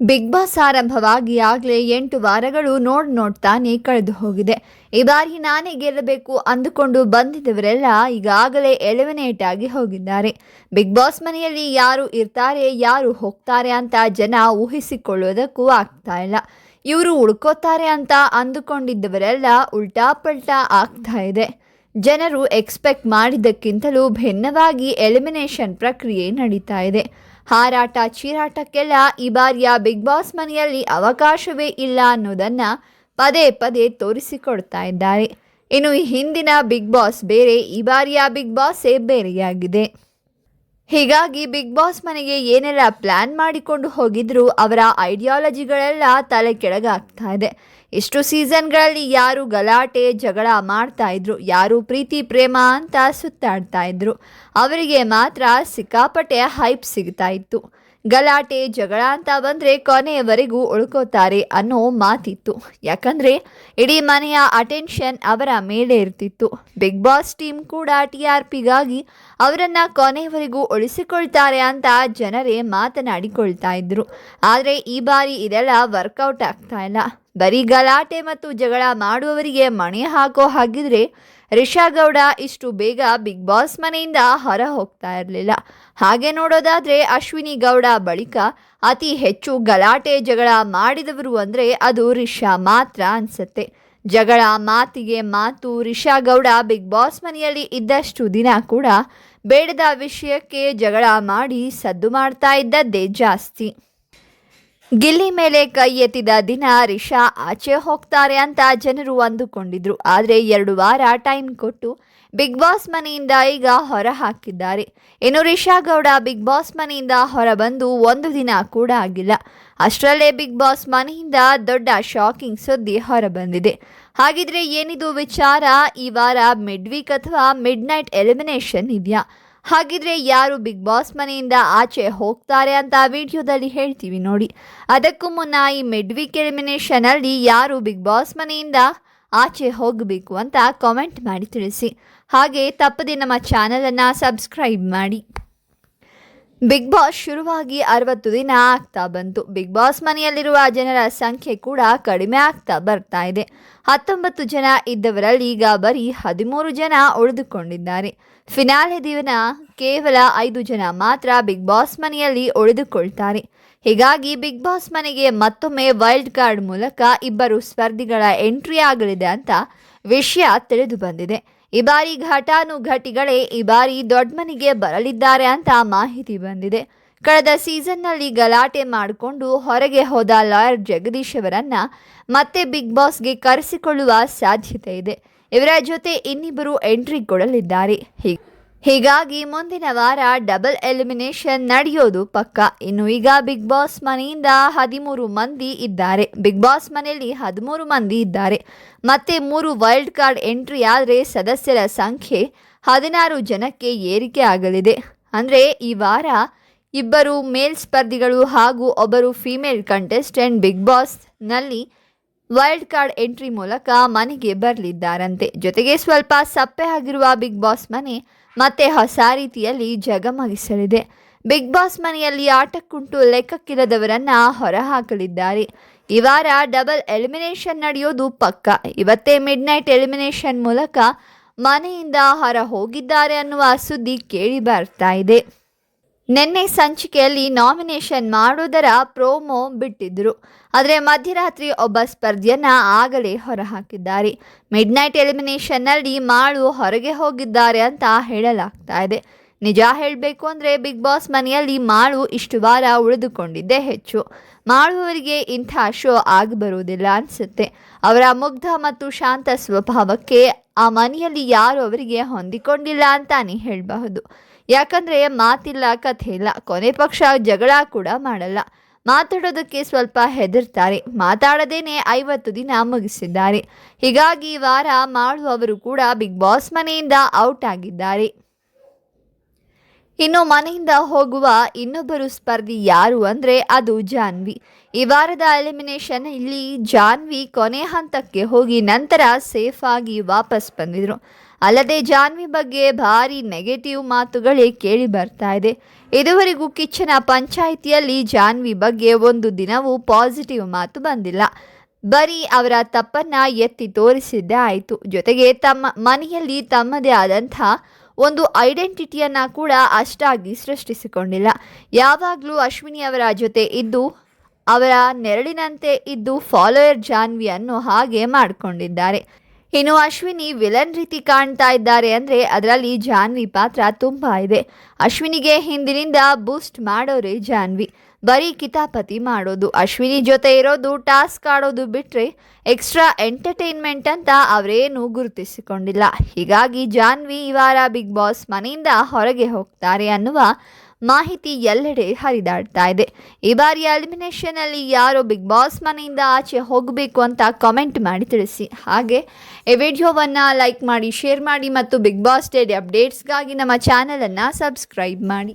Big boss ಆರಂಭವಾಗಿ ಆಗಲೇ ಎಂಟು ವಾರಗಳು ನೋಡ್ ನೋಡ್ತಾನೆ ಕಳೆದು ಹೋಗಿದೆ. ಈ ಬಾರಿ ನಾನೇ ಗೆಲ್ಲಬೇಕು ಅಂದುಕೊಂಡು ಬಂದಿದ್ದವರೆಲ್ಲ ಈಗಾಗಲೇ ಎಲಿಮಿನೇಟ್ ಆಗಿ ಹೋಗಿದ್ದಾರೆ. ಬಿಗ್ ಬಾಸ್ ಮನೆಯಲ್ಲಿ ಯಾರು ಇರ್ತಾರೆ, ಯಾರು ಹೋಗ್ತಾರೆ ಅಂತ ಜನ ಊಹಿಸಿಕೊಳ್ಳೋದಕ್ಕೂ ಆಗ್ತಾ ಇಲ್ಲ. ಇವರು ಉಳ್ಕೋತಾರೆ ಅಂತ ಅಂದುಕೊಂಡಿದ್ದವರೆಲ್ಲ ಉಲ್ಟಾ ಪಲ್ಟಾ ಆಗ್ತಾ ಇದೆ. ಜನರು ಎಕ್ಸ್ಪೆಕ್ಟ್ ಮಾಡಿದ್ದಕ್ಕಿಂತಲೂ ಭಿನ್ನವಾಗಿ ಎಲಿಮಿನೇಷನ್ ಪ್ರಕ್ರಿಯೆ ನಡೀತಾ ಇದೆ. ಹಾರಾಟ ಚೀರಾಟಕ್ಕೆಲ್ಲ ಈ ಬಾರಿಯ ಬಿಗ್ ಬಾಸ್ ಮನೆಯಲ್ಲಿ ಅವಕಾಶವೇ ಇಲ್ಲ ಅನ್ನೋದನ್ನು ಪದೇ ಪದೇ ತೋರಿಸಿಕೊಡ್ತಾ ಇದ್ದಾರೆ. ಇನ್ನು ಹಿಂದಿನ ಬಿಗ್ ಬಾಸ್ ಬೇರೆ, ಈ ಬಾರಿಯ ಬಿಗ್ ಬಾಸೇ ಬೇರೆಯಾಗಿದೆ. ಹೀಗಾಗಿ ಬಿಗ್ ಬಾಸ್ ಮನೆಗೆ ಏನೆಲ್ಲ ಪ್ಲಾನ್ ಮಾಡಿಕೊಂಡು ಹೋಗಿದ್ರು ಅವರ ಐಡಿಯಾಲಜಿಗಳೆಲ್ಲ ತಲೆ ಕೆಳಗಾಗ್ತಾ ಇದೆ. ಇಷ್ಟು ಸೀಸನ್ಗಳಲ್ಲಿ ಯಾರು ಗಲಾಟೆ, ಜಗಳ ಮಾಡ್ತಾ ಇದ್ರು, ಯಾರು ಪ್ರೀತಿ, ಪ್ರೇಮ ಅಂತ ಸುತ್ತಾಡ್ತಾ ಇದ್ರು. ಅವರಿಗೆ ಮಾತ್ರ ಸಿಕ್ಕಾಪಟ್ಟೆ ಹೈಪ್ ಸಿಗ್ತಾ ಇತ್ತು. ಗಲಾಟೆ, ಜಗಳ ಅಂತ ಬಂದರೆ ಕೊನೆಯವರೆಗೂ ಉಳ್ಕೋತಾರೆ ಅನ್ನೋ ಮಾತಿತ್ತು. ಯಾಕಂದರೆ ಇಡೀ ಮನೆಯ ಅಟೆನ್ಷನ್ ಅವರ ಮೇಲೆ ಇರ್ತಿತ್ತು. ಬಿಗ್ ಬಾಸ್ ಟೀಮ್ ಕೂಡ ಟಿ ಆರ್ ಪಿಗಾಗಿ ಅವರನ್ನು ಕೊನೆಯವರೆಗೂ ಉಳಿಸಿಕೊಳ್ತಾರೆ ಅಂತ ಜನರೇ ಮಾತನಾಡಿಕೊಳ್ತಾ ಇದ್ರು. ಆದರೆ ಈ ಬಾರಿ ಇದೆಲ್ಲ ವರ್ಕೌಟ್ ಆಗ್ತಾ ಇಲ್ಲ. ಬರೀ ಗಲಾಟೆ ಮತ್ತು ಜಗಳ ಮಾಡುವವರಿಗೆ ಮಣೆ ಹಾಕೋ ಹಾಗಿದ್ರೆ ರಿಷಾ ಗೌಡ ಇಷ್ಟು ಬೇಗ ಬಿಗ್ ಬಾಸ್ ಮನೆಯಿಂದ ಹೊರ ಹೋಗ್ತಾ ಇರಲಿಲ್ಲ. ಹಾಗೆ ನೋಡೋದಾದ್ರೆ ಅಶ್ವಿನಿ ಗೌಡ ಬಳಿಕ ಅತಿ ಹೆಚ್ಚು ಗಲಾಟೆ, ಜಗಳ ಮಾಡಿದವರು ಅಂದರೆ ಅದು ರಿಷಾ ಮಾತ್ರ ಅನಿಸುತ್ತೆ. ಜಗಳ ಮಾತಿಗೆ ಮಾತು ರಿಷಾ ಗೌಡ ಬಿಗ್ ಬಾಸ್ ಮನೆಯಲ್ಲಿ ಇದ್ದಷ್ಟು ದಿನ ಕೂಡ ಬೇಡದ ವಿಷಯಕ್ಕೆ ಜಗಳ ಮಾಡಿ ಸದ್ದು ಮಾಡ್ತಾ ಇದ್ದದ್ದೇ ಜಾಸ್ತಿ. ಗಿಲ್ಲಿ ಮೇಲೆ ಕೈ ಎತ್ತಿದ ದಿನ ರಿಷಾ ಆಚೆ ಹೋಗ್ತಾರೆ ಅಂತ ಜನರು ಅಂದುಕೊಂಡಿದ್ರು. ಆದರೆ ಎರಡು ವಾರ ಟೈಮ್ ಕೊಟ್ಟು ಬಿಗ್ ಬಾಸ್ ಮನೆಯಿಂದ ಈಗ ಹೊರ ಹಾಕಿದ್ದಾರೆ. ಇನ್ನು ರಿಷಾ ಗೌಡ ಬಿಗ್ ಬಾಸ್ ಮನೆಯಿಂದ ಹೊರಬಂದು ಒಂದು ದಿನ ಕೂಡ ಆಗಿಲ್ಲ. ಅಷ್ಟರಲ್ಲೇ ಬಿಗ್ ಬಾಸ್ ಮನೆಯಿಂದ ದೊಡ್ಡ ಶಾಕಿಂಗ್ ಸುದ್ದಿ ಹೊರಬಂದಿದೆ ಹಾಗಿದ್ರೆ ಏನಿದು ವಿಚಾರ? ಈ ವಾರ ಮಿಡ್ ವೀಕ್ ಅಥವಾ ಮಿಡ್ ನೈಟ್ ಎಲಿಮಿನೇಷನ್ ಇದೆಯಾ? ಹಾಗಿದ್ರೆ ಯಾರು ಬಿಗ್ ಬಾಸ್ ಮನೆಯಿಂದ ಆಚೆ ಹೋಗ್ತಾರೆ ಅಂತ ವಿಡಿಯೋದಲ್ಲಿ ಹೇಳ್ತೀವಿ ನೋಡಿ. ಅದಕ್ಕೂ ಮುನ್ನ ಈ ಮಿಡ್ ವೀಕ್ ಎಲಿಮಿನೇಷನ್ ಅಲ್ಲಿ ಯಾರು ಬಿಗ್ ಬಾಸ್ ಮನೆಯಿಂದ ಆಚೆ ಹೋಗಬೇಕು ಅಂತ ಕಾಮೆಂಟ್ ಮಾಡಿ ತಿಳಿಸಿ. ಹಾಗೆ ತಪ್ಪದೆ ನಮ್ಮ ಚಾನಲನ್ನು ಸಬ್ಸ್ಕ್ರೈಬ್ ಮಾಡಿ. ಬಿಗ್ ಬಾಸ್ ಶುರುವಾಗಿ ಅರವತ್ತು ದಿನ ಆಗ್ತಾ ಬಂತು. ಬಿಗ್ ಬಾಸ್ ಮನೆಯಲ್ಲಿರುವ ಜನರ ಸಂಖ್ಯೆ ಕೂಡ ಕಡಿಮೆ ಆಗ್ತಾ ಬರ್ತಾ ಇದೆ. ಹತ್ತೊಂಬತ್ತು ಜನ ಇದ್ದವರಲ್ಲಿ ಈಗ ಬರೀ ಹದಿಮೂರು ಜನ ಉಳಿದುಕೊಂಡಿದ್ದಾರೆ. ಫಿನಾಲೆ ದಿನ ಕೇವಲ ಐದು ಜನ ಮಾತ್ರ ಬಿಗ್ ಬಾಸ್ ಮನೆಯಲ್ಲಿ ಉಳಿದುಕೊಳ್ತಾರೆ. ಹೀಗಾಗಿ ಬಿಗ್ ಬಾಸ್ ಮನೆಗೆ ಮತ್ತೊಮ್ಮೆ ವೈಲ್ಡ್ ಕಾರ್ಡ್ ಮೂಲಕ ಇಬ್ಬರು ಸ್ಪರ್ಧಿಗಳ ಎಂಟ್ರಿ ಆಗಲಿದೆ ಅಂತ ವಿಷಯ ತಿಳಿದು ಬಂದಿದೆ. ಈ ಬಾರಿ ಘಟಾನುಘಟಿಗಳೇ ಈ ಬಾರಿ ದೊಡ್ಡಮನಿಗೆ ಬರಲಿದ್ದಾರೆ ಅಂತ ಮಾಹಿತಿ ಬಂದಿದೆ. ಕಳೆದ ಸೀಸನ್ನಲ್ಲಿ ಗಲಾಟೆ ಮಾಡಿಕೊಂಡು ಹೊರಗೆ ಹೋದ ಲಾಯರ್ ಜಗದೀಶ್ ಅವರನ್ನ ಮತ್ತೆ ಬಿಗ್ ಬಾಸ್ಗೆ ಕರೆಸಿಕೊಳ್ಳುವ ಸಾಧ್ಯತೆ ಇದೆ. ಇವರ ಜೊತೆ ಇನ್ನಿಬ್ಬರು ಎಂಟ್ರಿ ಕೊಡಲಿದ್ದಾರೆ. ಹೀಗೆ ಹೀಗಾಗಿ ಮುಂದಿನ ವಾರ ಡಬಲ್ ಎಲಿಮಿನೇಷನ್ ನಡೆಯೋದು ಪಕ್ಕ. ಇನ್ನು ಈಗ ಬಿಗ್ ಬಾಸ್ ಮನೆಯಿಂದ ಹದಿಮೂರು ಮಂದಿ ಇದ್ದಾರೆ. ಬಿಗ್ ಬಾಸ್ ಮನೆಯಲ್ಲಿ ಹದಿಮೂರು ಮಂದಿ ಇದ್ದಾರೆ. ಮತ್ತೆ ಮೂರು ವೈಲ್ಡ್ ಕಾರ್ಡ್ ಎಂಟ್ರಿ ಆದರೆ ಸದಸ್ಯರ ಸಂಖ್ಯೆ ಹದಿನಾರು ಜನಕ್ಕೆ ಏರಿಕೆ ಆಗಲಿದೆ. ಅಂದರೆ ಈ ವಾರ ಇಬ್ಬರು ಮೇಲ್ ಸ್ಪರ್ಧಿಗಳು ಹಾಗೂ ಒಬ್ಬರು ಫೀಮೇಲ್ ಕಂಟೆಸ್ಟೆಂಟ್ ಬಿಗ್ ಬಾಸ್ನಲ್ಲಿ ವೈಲ್ಡ್ ಕಾರ್ಡ್ ಎಂಟ್ರಿ ಮೂಲಕ ಮನೆಗೆ ಬರಲಿದ್ದಾರಂತೆ. ಜೊತೆಗೆ ಸ್ವಲ್ಪ ಸಪ್ಪೆ ಆಗಿರುವ ಬಿಗ್ ಬಾಸ್ ಮನೆ ಮತ್ತೆ ಹೊಸ ರೀತಿಯಲ್ಲಿ ಜಗಮಗಿಸಲಿದೆ. ಬಿಗ್ ಬಾಸ್ ಮನೆಯಲ್ಲಿ ಆಟಕ್ಕುಂಟು ಲೆಕ್ಕಕ್ಕಿಲ್ಲದವರನ್ನ ಹೊರಹಾಕಲಿದ್ದಾರೆ. ಈ ವಾರ ಡಬಲ್ ಎಲಿಮಿನೇಷನ್ ನಡೆಯೋದು ಪಕ್ಕ. ಇವತ್ತೇ ಮಿಡ್ ನೈಟ್ ಎಲಿಮಿನೇಷನ್ ಮೂಲಕ ಮನೆಯಿಂದ ಹೊರ ಹೋಗಿದ್ದಾರೆ ಅನ್ನುವ ಸುದ್ದಿ ಕೇಳಿ ಬರ್ತಾ ಇದೆ. ನಿನ್ನೆ ಸಂಚಿಕೆಯಲ್ಲಿ ನಾಮಿನೇಷನ್ ಮಾಡೋದರ ಪ್ರೋಮೋ ಬಿಟ್ಟಿದ್ದರು ಆದರೆ ಮಧ್ಯರಾತ್ರಿ ಒಬ್ಬ ಸ್ಪರ್ಧಿಯನ್ನ ಆಗಲೇ ಹೊರಹಾಕಿದ್ದಾರೆ. ಮಿಡ್ ನೈಟ್ ಎಲಿಮಿನೇಷನ್ನಲ್ಲಿ ಮಾಳು ಹೊರಗೆ ಹೋಗಿದ್ದಾರೆ ಅಂತ ಹೇಳಲಾಗ್ತಾ ಇದೆ. ನಿಜ ಹೇಳಬೇಕು ಅಂದರೆ ಬಿಗ್ ಬಾಸ್ ಮನೆಯಲ್ಲಿ ಮಾಳು ಇಷ್ಟು ವಾರ ಉಳಿದುಕೊಂಡಿದ್ದೇ ಹೆಚ್ಚು. ಮಾಡುವವರಿಗೆ ಇಂಥ ಶೋ ಆಗಿ ಬರುವುದಿಲ್ಲ ಅನಿಸುತ್ತೆ. ಅವರ ಮುಗ್ಧ ಮತ್ತು ಶಾಂತ ಸ್ವಭಾವಕ್ಕೆ ಆ ಮನೆಯಲ್ಲಿ ಯಾರು ಅವರಿಗೆ ಹೊಂದಿಕೊಂಡಿಲ್ಲ ಅಂತಾನೆ ಹೇಳಬಹುದು. ಯಾಕಂದರೆ ಮಾತಿಲ್ಲ, ಕಥೆ ಇಲ್ಲ, ಕೊನೆ ಪಕ್ಷ ಜಗಳ ಕೂಡ ಮಾಡಲ್ಲ. ಮಾತಾಡೋದಕ್ಕೆ ಸ್ವಲ್ಪ ಹೆದರ್ತಾರೆ. ಮಾತಾಡದೇನೆ ಐವತ್ತು ದಿನ ಮುಗಿಸಿದ್ದಾರೆ. ಹೀಗಾಗಿ ವಾರ ಮಾಡುವವರು ಕೂಡ ಬಿಗ್ ಬಾಸ್ ಮನೆಯಿಂದ ಔಟ್ ಆಗಿದ್ದಾರೆ. ಇನ್ನು ಮನೆಯಿಂದ ಹೋಗುವ ಇನ್ನೊಬ್ಬರು ಸ್ಪರ್ಧಿ ಯಾರು ಅಂದರೆ ಅದು ಜಾನ್ವಿ. ಈ ವಾರದ ಎಲಿಮಿನೇಷನ್ ಇಲ್ಲಿ ಜಾನ್ವಿ ಕೊನೆ ಹಂತಕ್ಕೆ ಹೋಗಿ ನಂತರ ಸೇಫ್ ಆಗಿ ವಾಪಸ್ ಬಂದಿದ್ರು. ಅಲ್ಲದೆ ಜಾನ್ವಿ ಬಗ್ಗೆ ಭಾರಿ ನೆಗೆಟಿವ್ ಮಾತುಗಳೇ ಕೇಳಿ ಬರ್ತಾ ಇದೆ. ಇದುವರೆಗೂ ಕಿಚ್ಚನ ಪಂಚಾಯಿತಿಯಲ್ಲಿ ಜಾನ್ವಿ ಬಗ್ಗೆ ಒಂದು ದಿನವೂ ಪಾಸಿಟಿವ್ ಮಾತು ಬಂದಿಲ್ಲ. ಬರೀ ಅವರ ತಪ್ಪನ್ನ ಎತ್ತಿ ತೋರಿಸಿದ್ದೇ ಆಯಿತು. ಜೊತೆಗೆ ತಮ್ಮ ಮನೆಯಲ್ಲಿ ತಮ್ಮದೇ ಆದಂಥ ಒಂದು ಐಡೆಂಟಿಟಿಯನ್ನು ಕೂಡ ಅಷ್ಟಾಗಿ ಸೃಷ್ಟಿಸಿಕೊಂಡಿಲ್ಲ. ಯಾವಾಗಲೂ ಅಶ್ವಿನಿ ಅವರ ಜೊತೆ ಇದ್ದು, ಅವರ ನೆರಳಿನಂತೆ ಇದ್ದು ಫಾಲೋಯರ್ ಜಾನ್ವಿಯನ್ನು ಹಾಗೆ ಮಾಡಿಕೊಂಡಿದ್ದಾರೆ. ಇನ್ನು ಅಶ್ವಿನಿ ವಿಲನ್ ರೀತಿ ಕಾಣ್ತಾ ಇದ್ದಾರೆ ಅಂದರೆ ಅದರಲ್ಲಿ ಜಾನ್ವಿ ಪಾತ್ರ ತುಂಬ ಇದೆ. ಅಶ್ವಿನಿಗೆ ಹಿಂದಿನಿಂದ ಬೂಸ್ಟ್ ಮಾಡೋರೇ ಜಾನ್ವಿ. ಬರೀ ಕಿತಾಪತಿ ಮಾಡೋದು. ಅಶ್ವಿನಿ ಜೊತೆ ಇರೋದು ಟಾಸ್ಕ್ ಆಡೋದು ಬಿಟ್ಟರೆ ಎಕ್ಸ್ಟ್ರಾ ಎಂಟರ್ಟೈನ್ಮೆಂಟ್ ಅಂತ ಅವರೇನು ಗುರುತಿಸಿಕೊಂಡಿಲ್ಲ. ಹೀಗಾಗಿ ಜಾನ್ವಿ ಈ ವಾರ ಬಿಗ್ ಬಾಸ್ ಮನೆಯಿಂದ ಹೊರಗೆ ಹೋಗ್ತಾರೆ ಅನ್ನುವ ಮಾಹಿತಿ ಎಲ್ಲೆಡೆ ಹರಿದಾಡ್ತಾ ಇದೆ. ಈ ಬಾರಿಯ ಎಲಿಮಿನೇಷನ್ ಅಲ್ಲಿ ಯಾರು ಬಿಗ್ ಬಾಸ್ ಮನೆಯಿಂದ ಆಚೆ ಹೋಗಬೇಕು ಅಂತ ಕಾಮೆಂಟ್ ಮಾಡಿ ತಿಳಿಸಿ. ಹಾಗೆ, ಈ ವಿಡಿಯೋವನ್ನು ಲೈಕ್ ಮಾಡಿ ಶೇರ್ ಮಾಡಿ ಮತ್ತು ಬಿಗ್ ಬಾಸ್ ಡೇಲಿ ಅಪ್ಡೇಟ್ಸ್ಗಾಗಿ ನಮ್ಮ ಚಾನಲನ್ನು ಸಬ್ಸ್ಕ್ರೈಬ್ ಮಾಡಿ.